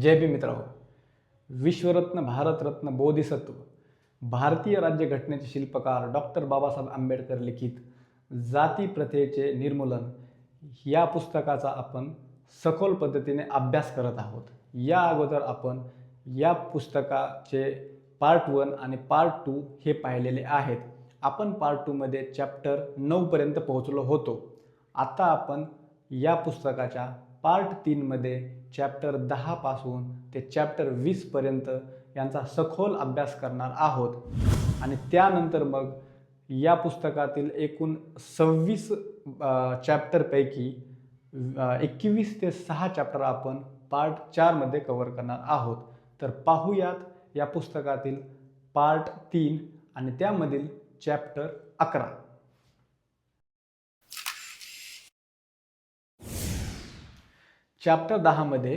जय भीम मित्रांनो. विश्वरत्न भारतरत्न बोधिसत्व भारतीय राज्यघटनेचे शिल्पकार डॉक्टर बाबासाहेब आंबेडकर लिखित जाती प्रथेचे निर्मूलन या पुस्तकाचा आपण सखोल पद्धतीने अभ्यास करत आहोत. या अगोदर आपण या पुस्तकाचे पार्ट वन आणि पार्ट टू हे पाहिलेले आहेत. आपण पार्ट टूमध्ये चॅप्टर नऊपर्यंत पोहोचलो होतो. आता आपण या पुस्तकाच्या पार्ट तीनमध्ये चॅप्टर दहापासून ते चॅप्टर वीसपर्यंत यांचा सखोल अभ्यास करणार आहोत. आणि त्यानंतर मग या पुस्तकातील एकूण सव्वीस चॅप्टरपैकी एकवीस ते सहा चॅप्टर आपण पार्ट चारमध्ये कवर करणार आहोत. तर पाहूयात या पुस्तकातील पार्ट तीन आणि त्यामधील चॅप्टर अकरा. चॅप्टर दहामध्ये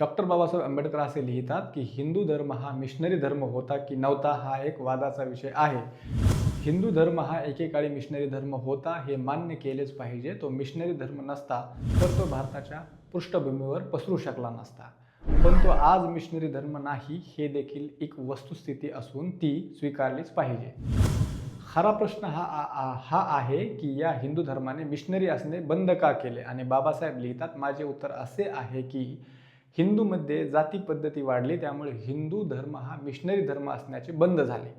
डॉक्टर बाबासाहेब आंबेडकर असे लिहितात की हिंदू धर्म हा मिशनरी धर्म होता की नव्हता हा एक वादाचा विषय आहे. हिंदू धर्म हा एकेकाळी मिशनरी धर्म होता हे मान्य केलेच पाहिजे. तो मिशनरी धर्म नसता तर तो भारताच्या पृष्ठभूमीवर पसरू शकला नसता. पण तो आज मिशनरी धर्म नाही हे देखील एक वस्तुस्थिती असून ती स्वीकारलीच पाहिजे. खरा प्रश्न हा आ- हा आहे की या हिंदू धर्माने मिशनरी असणे बंद का केले? आणि बाबासाहेब लिहितात माझे उत्तर असे आहे की हिंदूमध्ये जाती पद्धती वाढली त्यामुळे हिंदू धर्म हा मिशनरी धर्म असण्याचे बंद झाले.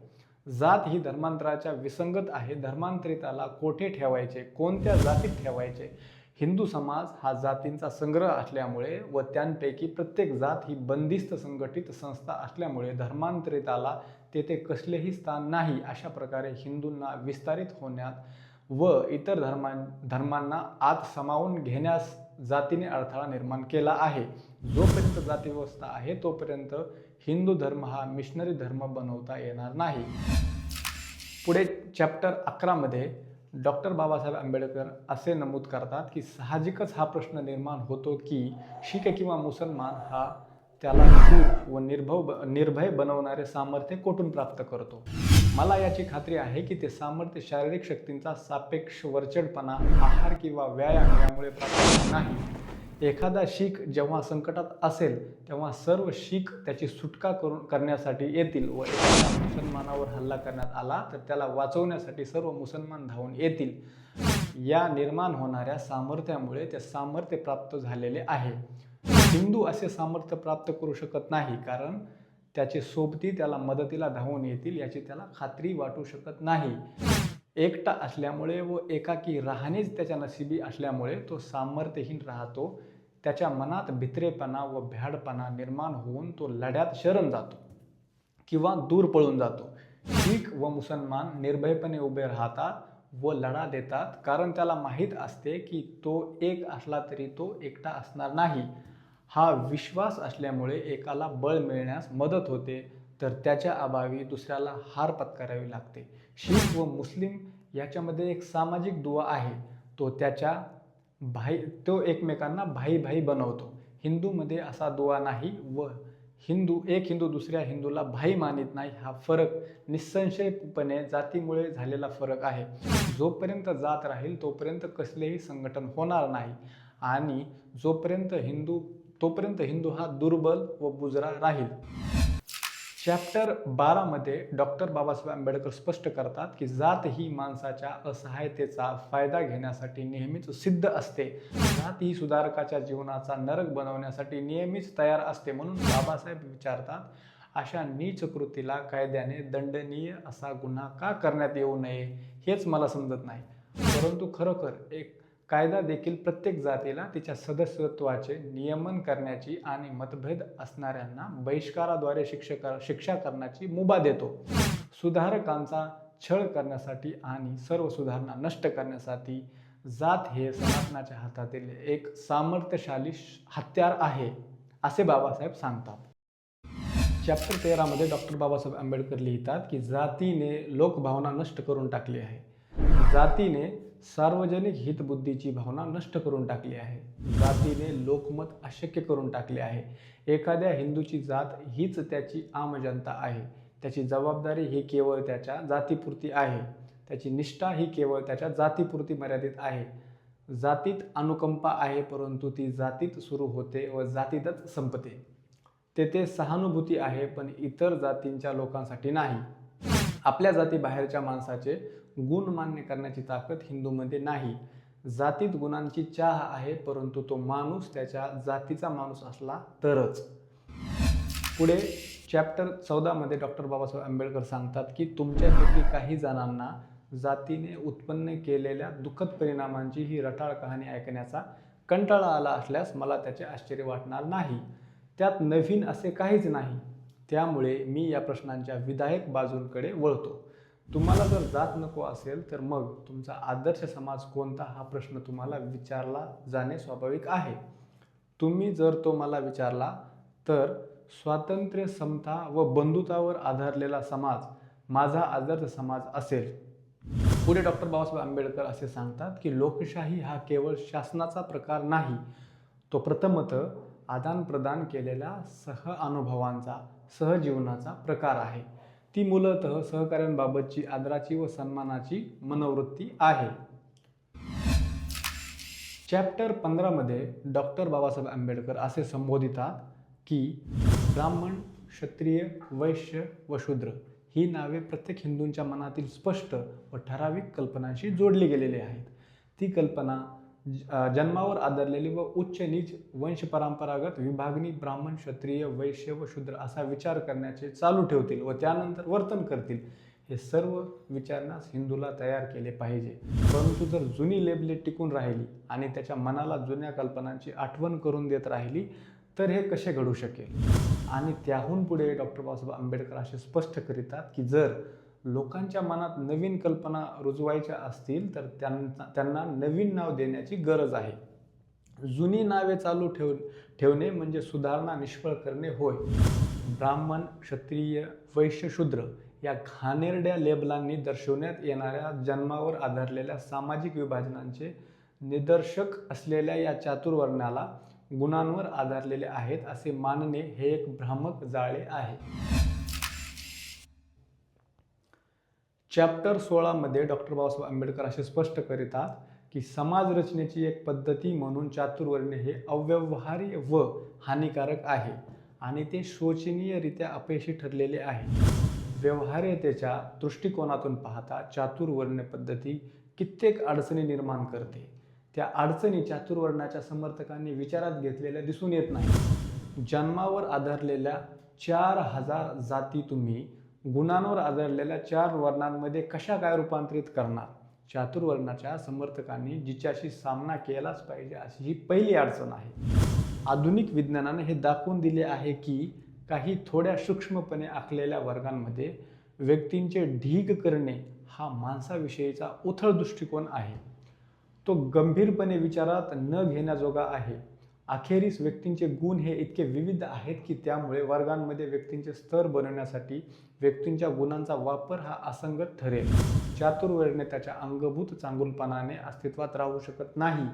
जात ही धर्मांतराच्या विसंगत आहे. धर्मांतरिताला कोठे ठेवायचे? कोणत्या जातीत ठेवायचे? हिंदू समाज हा जातींचा संग्रह असल्यामुळे व त्यांपैकी प्रत्येक जात ही बंदिस्त संघटित संस्था असल्यामुळे धर्मांतरिताला तेथे कसलेही स्थान नाही अशा प्रकारे हिंदूंना विस्तारित होण्यात व इतर धर्मां धर्मांना आत सामावून घेण्यास जातीने अडथळा निर्माण केला आहे. जोपर्यंत जाती व्यवस्था आहे तोपर्यंत हिंदू धर्म हा मिशनरी धर्म बनवता येणार नाही. पुढे चॅप्टर अकरामध्ये डॉक्टर बाबासाहेब आंबेडकर असे नमूद करतात की साहजिकच हा प्रश्न निर्माण होतो की शीख किंवा मुसलमान हा त्याला क्रूर व निर्भव निर्भय बनवणारे सामर्थ्य कोठून प्राप्त करतो? मला याची खात्री आहे की ते सामर्थ्य शारीरिक शक्तींचा सापेक्ष वरचडपणा आहार किंवा व्यायाम यामुळे प्राप्त होत नाही. एखादा शीख जेव्हा संकटात असेल तेव्हा सर्व शीख त्याची सुटका करून करण्यासाठी येतील व एखाद्या मुसलमानावर हल्ला करण्यात आला तर त्याला वाचवण्यासाठी सर्व मुसलमान धावून येतील. या निर्माण होणाऱ्या सामर्थ्यामुळे ते सामर्थ्य प्राप्त झालेले आहे. हिंदू असे सामर्थ्य प्राप्त करू शकत नाही कारण त्याचे सोबती त्याला मदतीला धावून येतील याची त्याला खात्री वाटू शकत नाही. एकटा असल्यामुळे व एकाकी राहणेच त्याच्या नशिबी असल्यामुळे तो सामर्थ्यहीन राहतो. त्याच्या मनात भित्रेपणा व भ्याडपणा निर्माण होऊन तो लढ्यात शरण जातो किंवा दूर पळून जातो. शीख व मुसलमान निर्भयपणे उभे राहतात व लढा देतात कारण त्याला माहीत असते की तो एक असला तरी तो एकटा असणार नाही. हा विश्वास असल्यामुळे एकाला बळ मिळण्यास मदत होते तर त्याच्या अभावी दुसऱ्याला हार पत्करावी लागते. शीख व मुस्लिम याच्यामध्ये एक सामाजिक दुवा आहे. तो त्याच्या भाई तो एकमेकांना भाई भाई बनवतो. हिंदूमध्ये असा दुवा नाही व हिंदू एक हिंदू दुसऱ्या हिंदूला भाई मानित नाही हा फरक निसंशयपणे जातीमुळे झालेला फरक आहे. जोपर्यंत जात राहील तोपर्यंत कसलेही संघटन होणार नाही आणि जोपर्यंत हिंदू तोपर्यंत हिंदू हा दुर्बल व बुजरा राहील. चॅप्टर बारामध्ये डॉक्टर बाबासाहेब आंबेडकर स्पष्ट करतात की जात ही माणसाच्या असहायतेचा फायदा घेण्यासाठी नेहमीच सिद्ध असते. जात ही सुधारकाच्या जीवनाचा नरक बनवण्यासाठी नेहमीच तयार असते म्हणून बाबासाहेब विचारतात अशा नीच कृतीला कायद्याने दंडनीय असा गुन्हा का करण्यात येऊ नये हेच मला समजत नाही. परंतु खरोखर एक कायदा देखील प्रत्येक जातीला तिच्या सदस्यत्वाचे नियमन करण्याची आणि मतभेद असणाऱ्यांना बहिष्काराद्वारे शिक्षक शिक्षा करण्याची मुभा देतो. सुधारकांचा छळ करण्यासाठी आणि सर्व सुधारणा नष्ट करण्यासाठी जात हे सनातनाच्या हातातील एक सामर्थ्यशाली हत्यार आहे असे बाबासाहेब सांगतात. चॅप्टर तेरामध्ये डॉक्टर बाबासाहेब आंबेडकर लिहितात की जातीने लोकभावना नष्ट करून टाकली आहे. जातीने सार्वजनिक हितबुद्धीची भावना नष्ट करून टाकली आहे. जातीने लोकमत अशक्य करून टाकले आहे. एखाद्या हिंदूची जात हीच त्याची आम जनता आहे. त्याची जबाबदारी ही केवळ त्याच्या जातीपुरती आहे. त्याची निष्ठा ही केवळ त्याच्या जातीपुरती मर्यादित आहे. जातीत अनुकंपा आहे परंतु ती जातीत सुरू होते व जातीतच संपते. तेथे सहानुभूती आहे पण इतर जातींच्या लोकांसाठी नाही. आपल्या जातीबाहेरच्या माणसाचे गुण मान्य करण्याची ताकद हिंदूमध्ये नाही. जातीत गुणांची चाह आहे परंतु तो माणूस त्याच्या जातीचा माणूस असला तरच. पुढे चॅप्टर चौदामध्ये डॉक्टर बाबासाहेब आंबेडकर सांगतात की तुमच्यापैकी काही जणांना जातीने उत्पन्न केलेल्या दुःखद परिणामांची ही रटाळ कहाणी ऐकण्याचा कंटाळा आला असल्यास मला त्याचे आश्चर्य वाटणार नाही. त्यात नवीन असे काहीच नाही. त्यामुळे मी या प्रश्नांच्या विधायक बाजूंकडे वळतो. तुम्हाला जर जात नको असेल तर मग तुमचा आदर्श समाज कोणता हा प्रश्न तुम्हाला विचारला जाणे स्वाभाविक आहे. तुम्ही जर तो मला विचारला तर स्वातंत्र्य समता व बंधुतावर आधारलेला समाज माझा आदर्श समाज असेल. पुढे डॉक्टर बाबासाहेब आंबेडकर असे सांगतात की लोकशाही हा केवळ शासनाचा प्रकार नाही तो प्रथमतः आदानप्रदान केलेल्या सह अनुभवांचा सहजीवनाचा प्रकार आहे. ती मूलतः सहकाऱ्यांबाबतची आदराची व सन्मानाची मनोवृत्ती आहे. चॅप्टर पंधरामध्ये डॉक्टर बाबासाहेब आंबेडकर असे संबोधितात की ब्राह्मण क्षत्रिय वैश्य व शूद्र ही नावे प्रत्येक हिंदूंच्या मनातील स्पष्ट व ठराविक कल्पनांशी जोडली गेलेली आहेत. ती कल्पना जन्मावर आदरलेली व उच्च नीच वंश परंपरागत विभागणी ब्राह्मण क्षत्रिय वैश्य व शूद्र असा विचार करण्याचे चालू ठेवतील व त्यानंतर वर्तन करतील. हे सर्व विचारण्यास हिंदूला तयार केले पाहिजे. परंतु जर जुनी लेबले टिकून राहिली आणि त्याच्या मनाला जुन्या कल्पनांची आठवण करून देत राहिली तर हे कसे घडू शकेल? आणि त्याहून पुढे डॉक्टर बाबासाहेब आंबेडकर असे स्पष्ट करीतात की जर लोकांच्या मनात नवीन कल्पना रुजवायच्या असतील तर त्यांना त्यांना नवीन नाव देण्याची गरज आहे. जुनी नावे चालू ठेव ठेवणे म्हणजे सुधारणा निष्फळ करणे होय. ब्राह्मण क्षत्रिय वैश्य शूद्र या घाणेरड्या लेबलांनी दर्शवण्यात येणाऱ्या जन्मावर आधारलेल्या सामाजिक विभाजनांचे निदर्शक असलेल्या या चातुर्वर्णाला गुणांवर आधारलेले आहेत असे मानणे हे एक भ्रामक जाळे आहे. चॅप्टर सोळामध्ये डॉक्टर बाबासाहेब आंबेडकर असे स्पष्ट करीतात की समाज रचनेची एक पद्धती म्हणून चातुर्वर्ण्य हे अव्यवहार्य व हानिकारक आहे आणि ते शोचनीयरित्या अपयशी ठरलेले आहे. व्यवहार्यतेच्या दृष्टिकोनातून पाहता चातुर्वर्ण्य पद्धती कित्येक अडचणी निर्माण करते. त्या अडचणी चातुर्वर्णाच्या समर्थकांनी विचारात घेतलेल्या दिसून येत नाही जन्मावर आधारलेल्या चार हजार जाती तुम्ही गुणांवर आधारलेल्या चार वर्णांमध्ये कशा काय रूपांतरित करणार? चातुर्वर्णाच्या समर्थकांनी जिच्याशी सामना केलाच पाहिजे अशी ही पहिली अडचण आहे. आधुनिक विज्ञानाने हे दाखवून दिले आहे की काही थोड्या सूक्ष्मपणे आखलेल्या वर्गांमध्ये व्यक्तींचे ढीग करणे हा माणसाविषयीचा उथळ दृष्टिकोन आहे. तो गंभीरपणे विचारात न घेण्याजोगा आहे. अखेरीस व्यक्तींचे गुण हे इतके विविध आहेत की त्यामुळे वर्गांमध्ये व्यक्तींचे स्तर बनवण्यासाठी व्यक्तींच्या गुणांचा वापर हा असंगत ठरेल. चातुर्वर्ण्य त्याच्या अंगभूत चांगुलपणाने अस्तित्वात राहू शकत नाही.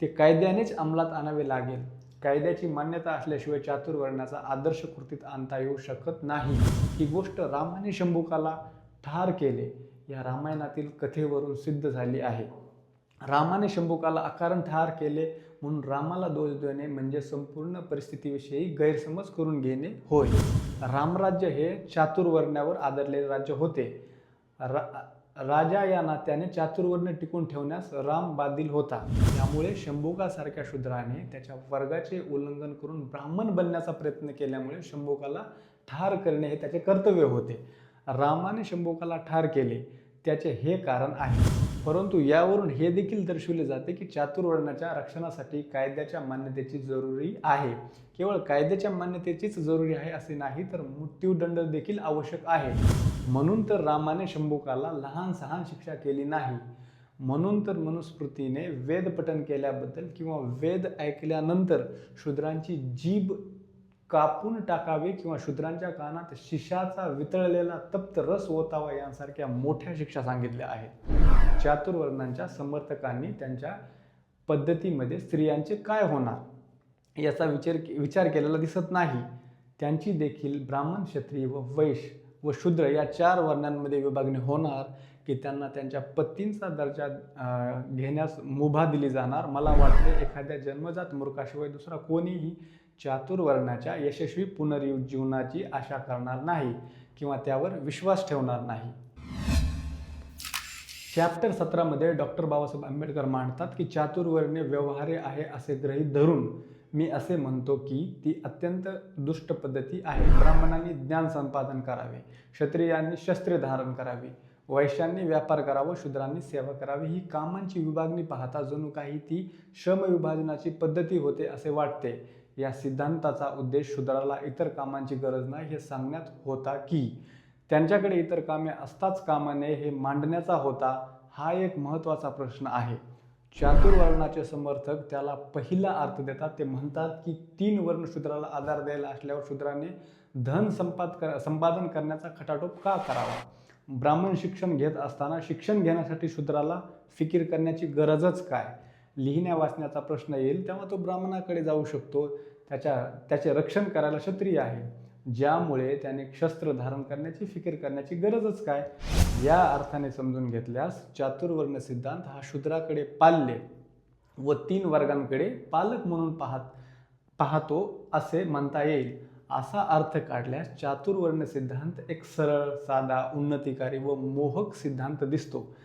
ते कायद्यानेच अंमलात आणावे लागेल. कायद्याची मान्यता असल्याशिवाय चातुर्वर्णाचा आदर्श कृतीत आणता येऊ शकत नाही. ही गोष्ट रामाने शंभुकाला ठार केले. या रामायणातील कथेवरून सिद्ध झाली आहे. रामाने शंभुकाला अकारण ठार केले. म्हणून रामाला दोष देणे म्हणजे संपूर्ण परिस्थितीविषयी गैरसमज करून घेणे होय. रामराज्य हे चातुर्वर्ण्यावर आधारलेले राज्य होते. रा राजा या नात्याने चातुर्वर्ण टिकून ठेवण्यास राम बादील होता. त्यामुळे शंभुकासारख्या शूद्राने त्याच्या वर्गाचे उल्लंघन करून ब्राह्मण बनण्याचा प्रयत्न केल्यामुळे शंभुकाला ठार करणे हे त्याचे कर्तव्य होते. रामाने शंभुकाला ठार केले. त्याचे हे कारण आहे. परंतु यावरून हे देखील दर्शविले जाते की चातुर्वर्णाच्या रक्षणासाठी कायद्याच्या मान्यतेची जरुरी आहे. केवळ कायद्याच्या मान्यतेचीच जरुरी आहे असे नाही तर मृत्यूदंड देखील आवश्यक आहे. म्हणून तर रामाने शंभुकाला लहान सहान शिक्षा केली नाही. म्हणून तर मनुस्मृतीने वेद पठन केल्याबद्दल किंवा वेद ऐकल्यानंतर शूद्रांची जीभ कापून टाकावे किंवा शूद्रांच्या कानात शिशाचा वितळलेला तप्त रस ओतावा यांसारख्या मोठ्या शिक्षा सांगितल्या आहेत. चातुर्वर्णांच्या समर्थकांनी त्यांच्या पद्धतीमध्ये स्त्रियांचे काय होणार याचा विचार विचार केलेला दिसत नाही. त्यांची देखील ब्राह्मण क्षत्रिय व वैश्य व शूद्र या चार वर्णांमध्ये विभागणी होणार की त्यांना त्यांच्या पत्नींचा दर्जा घेण्यास मुभा दिली जाणार. मला वाटते एखाद्या जन्मजात मूर्खाशिवाय दुसरा कोणीही चातुर्वर्णाच्या यशस्वी पुनरुज्जीवनाची आशा करणार नाही किंवा त्यावर विश्वास ठेवणार नाही. चॅप्टर सतरामध्ये डॉक्टर बाबासाहेब आंबेडकर मांडतात की चातुर्वर्ण्य व्यवहार्य आहे असे ग्रहीत धरून मी असे म्हणतो की ती अत्यंत दुष्ट पद्धती आहे. ब्राह्मणांनी ज्ञान संपादन करावे क्षत्रियांनी शस्त्रे धारण करावी वैश्यांनी व्यापार करावा शूद्रांनी सेवा करावी ही कामांची विभागणी पाहता जणू काही ती श्रमविभाजनाची पद्धती होते असे वाटते. या सिद्धांताचा उद्देश शूद्राला इतर कामांची गरज नाही हे सांगण्यात होता की त्यांच्याकडे इतर कामे असताच कामा नये हे मांडण्याचा होता हा एक महत्त्वाचा प्रश्न आहे. चातुर्वर्णाचे समर्थक त्याला पहिला अर्थ देतात. ते म्हणतात की तीन वर्ण शूद्राला आधार द्यायला असल्यावर शूद्राने धन संपाद कर संपादन करण्याचा खटाटोप का करावा? ब्राह्मण शिक्षण घेत असताना शिक्षण घेण्यासाठी शूद्राला फिकीर करण्याची गरजच काय? लिहिण्या वाचण्याचा प्रश्न येईल तेव्हा तो ब्राह्मणाकडे जाऊ शकतो. त्याच्या त्याचे रक्षण करायला क्षत्रिय आहे. ज्यामुळे त्याने शस्त्र धारण करण्याची फिकीर करण्याची गरजच काय? या अर्थाने समजून घेतल्यास चातुर्वर्ण सिद्धांत हा शूद्राकडे पाल्य व तीन वर्गांकडे पालक म्हणून पाहत पाहतो असे म्हणता येईल. असा अर्थ काढल्यास चातुर्वर्ण सिद्धांत एक सरळ साधा उन्नतिकारी व मोहक सिद्धांत दिसतो.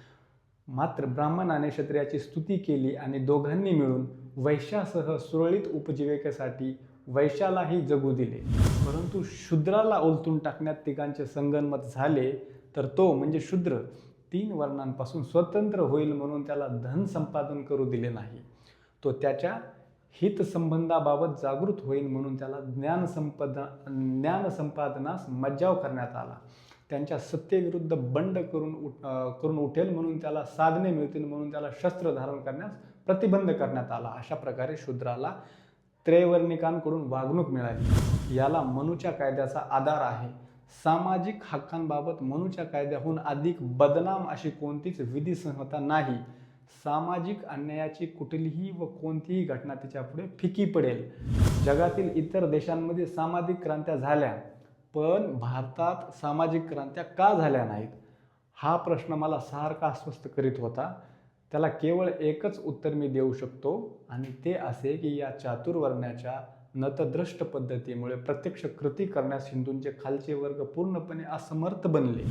मात्र ब्राह्मणाने क्षत्रियाची स्तुती केली आणि दोघांनी मिळून वैश्यासह सुरळीत उपजीविकेसाठी वैश्यालाही जगू दिले. परंतु शूद्राला ओलतून टाकण्यात तिघांचे संगनमत झाले तर तो म्हणजे शूद्र. तीन वर्णांपासून स्वतंत्र होईल म्हणून त्याला धन संपादन करू दिले नाही. तो त्याच्या हितसंबंधाबाबत जागृत होईल म्हणून त्याला ज्ञान संपदा ज्ञान संपादनास मज्जाव करण्यात आला. त्यांच्या सत्तेविरुद्ध बंड करून उठ करून उठेल म्हणून त्याला साधने मिळतील म्हणून त्याला शस्त्र धारण करण्यास प्रतिबंध करण्यात आला. अशा प्रकारे शूद्राला त्रैवर्णिकांकडून वागणूक मिळाली. याला मनूच्या कायद्याचा आधार आहे. सामाजिक हक्कांबाबत मनूच्या कायद्याहून अधिक बदनाम अशी कोणतीच विधिसंहता नाही. सामाजिक अन्यायाची कुठलीही व कोणतीही घटना तिच्या पुढे फिकी पडेल. जगातील इतर देशांमध्ये सामाजिक क्रांत्या झाल्या. पण भारतात सामाजिक क्रांत्या का झाल्या नाहीत? हा प्रश्न मला सारखा अस्वस्थ करीत होता. त्याला केवळ एकच उत्तर मी देऊ शकतो आणि ते असे की या चातुर्वर्ण्याच्या नतद्रष्ट पद्धतीमुळे प्रत्यक्ष कृती करण्यास हिंदूंचे खालचे वर्ग पूर्णपणे असमर्थ बनले.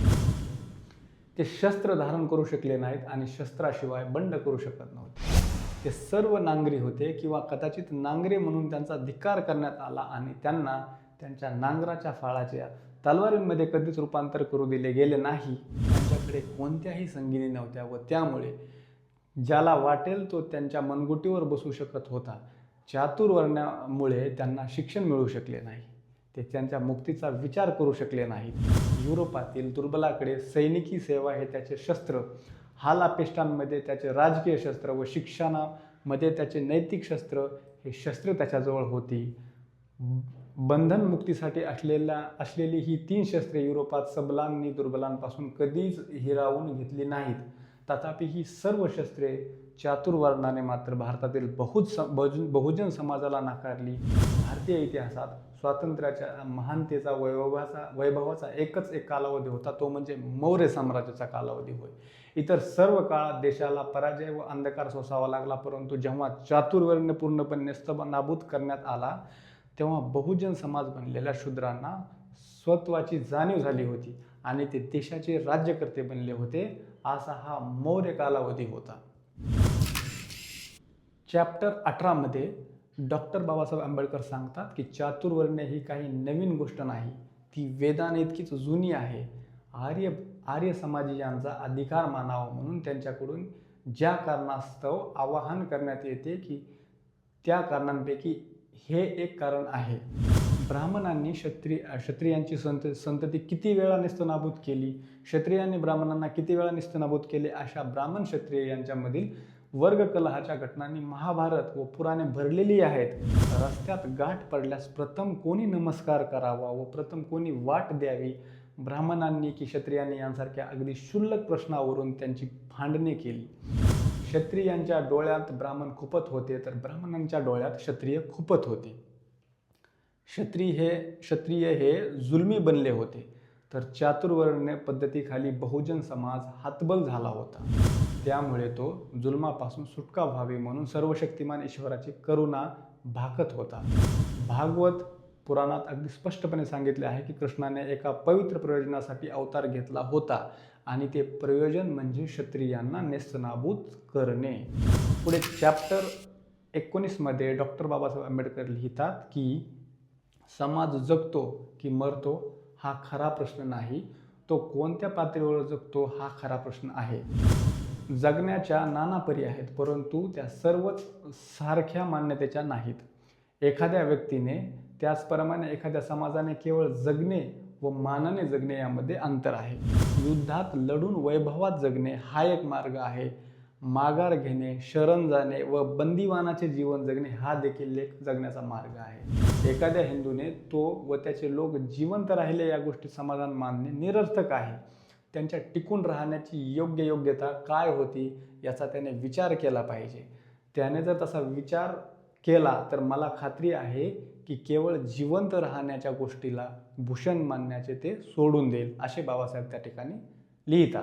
ते शस्त्र धारण करू शकले नाहीत आणि शस्त्राशिवाय बंड करू शकत नव्हते. ते सर्व नांगरी होते किंवा कदाचित नांगरे म्हणून त्यांचा धिक्कार करण्यात आला आणि त्यांना त्यांच्या नांगराच्या फाळाच्या तलवारींमध्ये कधीच रूपांतर करू दिले गेले नाही. त्यांच्याकडे कोणत्याही संगिनी नव्हत्या व त्यामुळे ज्याला वाटेल तो त्यांच्या मनगुटीवर बसू शकत होता. चातुर्वर्ण्यामुळे त्यांना शिक्षण मिळू शकले नाही. ते त्यांच्या मुक्तीचा विचार करू शकले नाहीत युरोपातील दुर्बलाकडे सैनिकी सेवा हे त्याचे शस्त्र हालापेष्टांमध्ये त्याचे राजकीय शस्त्र व शिक्षणामध्ये त्याचे नैतिक शस्त्र हे शस्त्र त्याच्याजवळ होती. बंधन मुक्तीसाठी असलेल्या असलेली ही तीन शस्त्रे युरोपात सबलांनी दुर्बलांपासून कधीच हिरावून घेतली नाहीत. तथापि ही सर्व शस्त्रे चातुर्वर्णाने मात्र भारतातील बहुज बहुजन बहुजन समाजाला नाकारली. भारतीय इतिहासात स्वातंत्र्याच्या महानतेचा वैभवाचा वैभवाचा एकच एक कालावधी होता. तो म्हणजे मौर्य साम्राज्याचा कालावधी होय. इतर सर्व काळात देशाला पराजय व अंधकार सोसावा लागला. परंतु जेव्हा चातुर्वर्ण पूर्णपणे नाबूद करण्यात आला तेव्हा बहुजन समाज बनलेल्या शूद्रांना स्वत्वाची जाणीव झाली होती आणि ते देशाचे राज्यकर्ते बनले होते असा हा मौर्य कालावधी होता. चॅप्टर अठरामध्ये डॉक्टर बाबासाहेब आंबेडकर सांगतात की चातुर्वर्ण्य ही काही नवीन गोष्ट नाही ती वेदाने इतकीच जुनी आहे. आर्य आर्य समाजीयांचा अधिकार मानावा म्हणून त्यांच्याकडून ज्या कारणास्तव आवाहन करण्यात येते की त्या कारणांपैकी हे एक कारण आहे. ब्राह्मणांनी क्षत्रिय क्षत्रियांची संत संतती किती वेळा निस्तनाभूत केली? क्षत्रियांनी ब्राह्मणांना किती वेळा निस्तनाभूत केले? अशा ब्राह्मण क्षत्रिय यांच्यामधील वर्ग कलहाच्या घटनांनी महाभारत व पुराणे भरलेली आहेत. रस्त्यात गाठ पडल्यास प्रथम कोणी नमस्कार करावा व प्रथम कोणी वाट द्यावी? ब्राह्मणांनी की क्षत्रियांनी यांसारख्या अगदी क्षुल्लक प्रश्नावरून त्यांची भांडणे केली. क्षत्रियांच्या डोळ्यात ब्राह्मण खुपत होते तर ब्राह्मणांच्या डोळ्यात क्षत्रिय खुपत होते. क्षत्रिय हे क्षत्रिय हे जुलमी बनले होते तर चातुर्वर्ण्य पद्धतीखाली बहुजन समाज हातबल झाला होता. त्यामुळे तो जुलमापासून सुटका व्हावी म्हणून सर्वशक्तिमान ईश्वराची करुणा भाकत होता. भागवत पुराणात अगदी स्पष्टपणे सांगितले आहे की कृष्णाने एका पवित्र प्रयोजनासाठी अवतार घेतला होता. आणि ते प्रयोजन म्हणजे क्षत्रियांना नेस्तनाबूत करणे. पुढे चॅप्टर एकोणीसमध्ये डॉक्टर बाबासाहेब आंबेडकर लिहितात की समाज जगतो की मरतो हा खरा प्रश्न नाही तो कोणत्या पातळीवर जगतो हा खरा प्रश्न आहे. जगण्याच्या नाना परी आहेत परंतु त्या सर्वच सारख्या मान्यतेच्या नाहीत. एखाद्या व्यक्तीने त्याचप्रमाणे एखाद्या समाजाने केवळ जगणे व मानाने जगणे यामध्ये अंतर आहे. युद्धात लढून वैभवात जगणे हा एक मार्ग आहे. माघार घेणे शरण जाणे व बंदिवानाचे जीवन जगणे हा देखील एक जगण्याचा मार्ग आहे. एखाद्या हिंदूने तो व त्याचे लोक जिवंत राहिले या गोष्टी समाधान मानणे निरर्थक आहे. त्यांच्या टिकून राहण्याची योग्य योग्यता काय होती याचा त्याने विचार केला पाहिजे. त्याने जर तसा विचार केला तर मला खात्री आहे की केवळ जिवंत राहण्याच्या गोष्टीला भूषण मानण्याचे ते सोडून देईल असे बाबासाहेब त्या ठिकाणी लिहितात.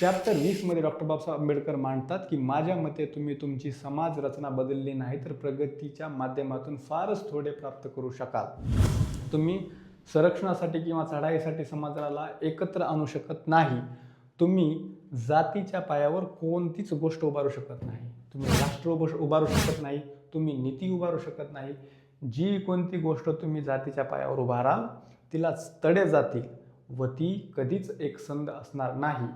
चॅप्टर वीसमध्ये डॉक्टर बाबासाहेब आंबेडकर मांडतात की माझ्या मते तुम्ही तुमची समाज रचना बदलली नाही तर प्रगतीच्या माध्यमातून फारच थोडे प्राप्त करू शकाल. तुम्ही संरक्षणासाठी किंवा चढाईसाठी समाजाला एकत्र आणू शकत नाही. तुम्ही जातीच्या पायावर कोणतीच गोष्ट उभारू शकत नाही. तुम्ही राष्ट्र उभारू शकत नाही. तुम्ही नीती उभारू शकत नाही. जी कोणती गोष्ट तुम्ही जातीच्या पायावर उभाराल तिला तडे जातील व ती कधीच एकसंध असणार नाही.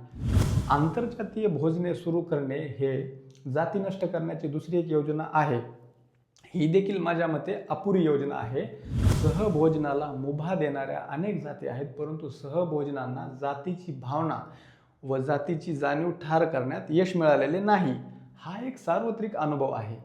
आंतरजातीय भोजने सुरू करणे हे जाती नष्ट करण्याची दुसरी एक योजना आहे. ही देखील माझ्या मते अपुरी योजना आहे. सहभोजनाला मुभा देणाऱ्या अनेक जाती आहेत परंतु सहभोजनांना जातीची भावना व जातीची जाणीव ठार करण्यात यश मिळालेले नाही. हा एक सार्वत्रिक अनुभव आहे.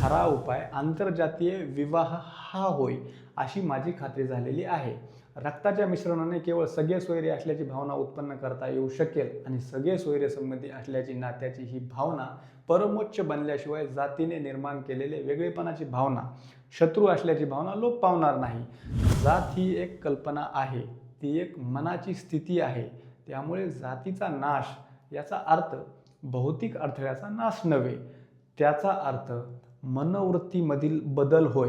खरा उपाय आंतरजातीय विवाह हा होय अशी माझी खात्री झालेली आहे. रक्ताच्या मिश्रणाने केवळ सगळे सोयरे असल्याची भावना उत्पन्न करता येऊ शकेल आणि सगळे सोयरे संबंधी असल्याची नात्याची ही भावना परमोच्च बनल्याशिवाय जातीने निर्माण केलेले वेगळेपणाची भावना शत्रू असल्याची भावना लोप पावणार नाही. जात ही एक कल्पना आहे ती एक मनाची स्थिती आहे त्यामुळे जातीचा नाश याचा अर्थ भौतिक अडथळ्याचा नाश नव्हे. त्याचा अर्थ मनोवृत्तीमधील बदल होय.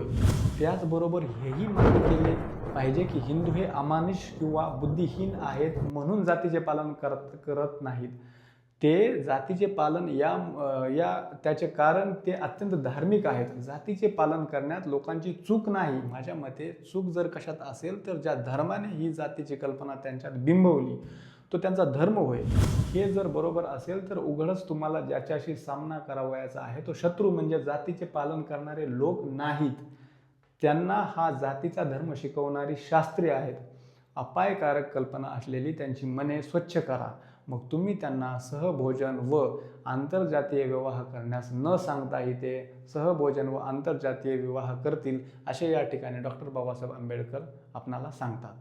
त्याचबरोबर हेही मान्य केले पाहिजे की हिंदू हे अमानुष किंवा बुद्धिहीन आहेत म्हणून जातीचे पालन करत करत नाहीत. ते जातीचे पालन या या त्याचे कारण ते अत्यंत धार्मिक आहेत. जातीचे पालन करण्यात लोकांची चूक नाही. माझ्या मते चूक जर कशात असेल तर ज्या धर्माने ही जातीची कल्पना त्यांच्यात बिंबवली तो त्यांचा धर्म होय. हे जर बरोबर असेल तर उघडच तुम्हाला ज्याच्याशी सामना करावयाचा आहे तो शत्रू म्हणजे जातीचे पालन करणारे लोक नाहीत. त्यांना हा जातीचा धर्म शिकवणारी शास्त्रे आहेत. अपायकारक कल्पना असलेली त्यांची मने स्वच्छ करा. मग तुम्ही त्यांना सहभोजन व आंतरजातीय विवाह करण्यास न सांगताही ते सहभोजन व आंतरजातीय विवाह करतील असे या ठिकाणी डॉक्टर बाबासाहेब आंबेडकर आपणाला सांगतात.